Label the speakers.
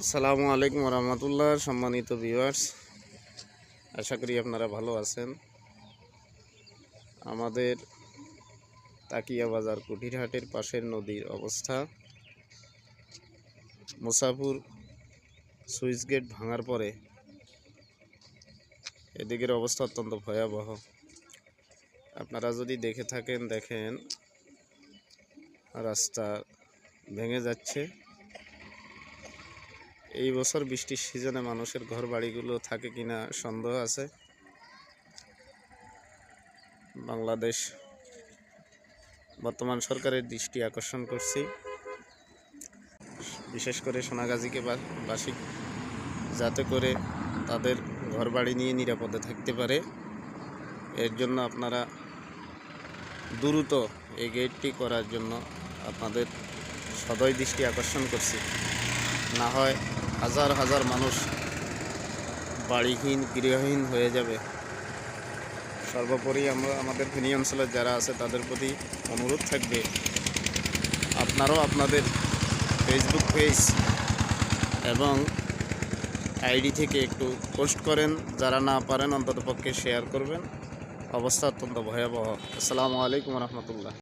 Speaker 1: আসসালামু আলাইকুম রহমতুল্লাহ সম্মানিত ভিউয়ার্স আশা করি আপনারা ভালো আছেন। আমাদের তাকিয়া বাজার কুঠিরহাটের পাশের নদীর অবস্থা। মুসাফুর সুইচ গেট ভাঙার পরে এদিকের অবস্থা অত্যন্ত ভয়াবহ। আপনারা যদি দেখে থাকেন, দেখেন, রাস্তা ভেঙে যাচ্ছে। এই বছর বৃষ্টির সিজনে মানুষের ঘর বাড়িগুলো থাকে কিনা সন্দেহ আছে। বাংলাদেশ বর্তমান সরকারের দৃষ্টি আকর্ষণ করছি। বিশেষ করে সোনাগাজীকে বা- বাসী যাতে করে তাদের ঘর বাড়ি নিয়ে নিরাপদে থাকতে পারে। এর জন্য আপনারা দ্রুত এই গেটটি করার জন্য আপনাদের সদয় দৃষ্টি আকর্ষণ করছি। না হয় হাজার হাজার মানুষ বাড়িহীন, গৃহহীন হয়ে যাবে। সর্বোপরি আমরা, আমাদের ফেনী অঞ্চলের যারা আছে, তাদের প্রতি অনুরোধ থাকবে, আপনারাও আপনাদের ফেসবুক পেজ এবং আইডি থেকে একটু পোস্ট করেন, যারা না পারেন, অন্ততপক্ষে শেয়ার করবেন। অবস্থা অত্যন্ত ভয়াবহ। আসসালামু আলাইকুম রহমতুল্লাহ।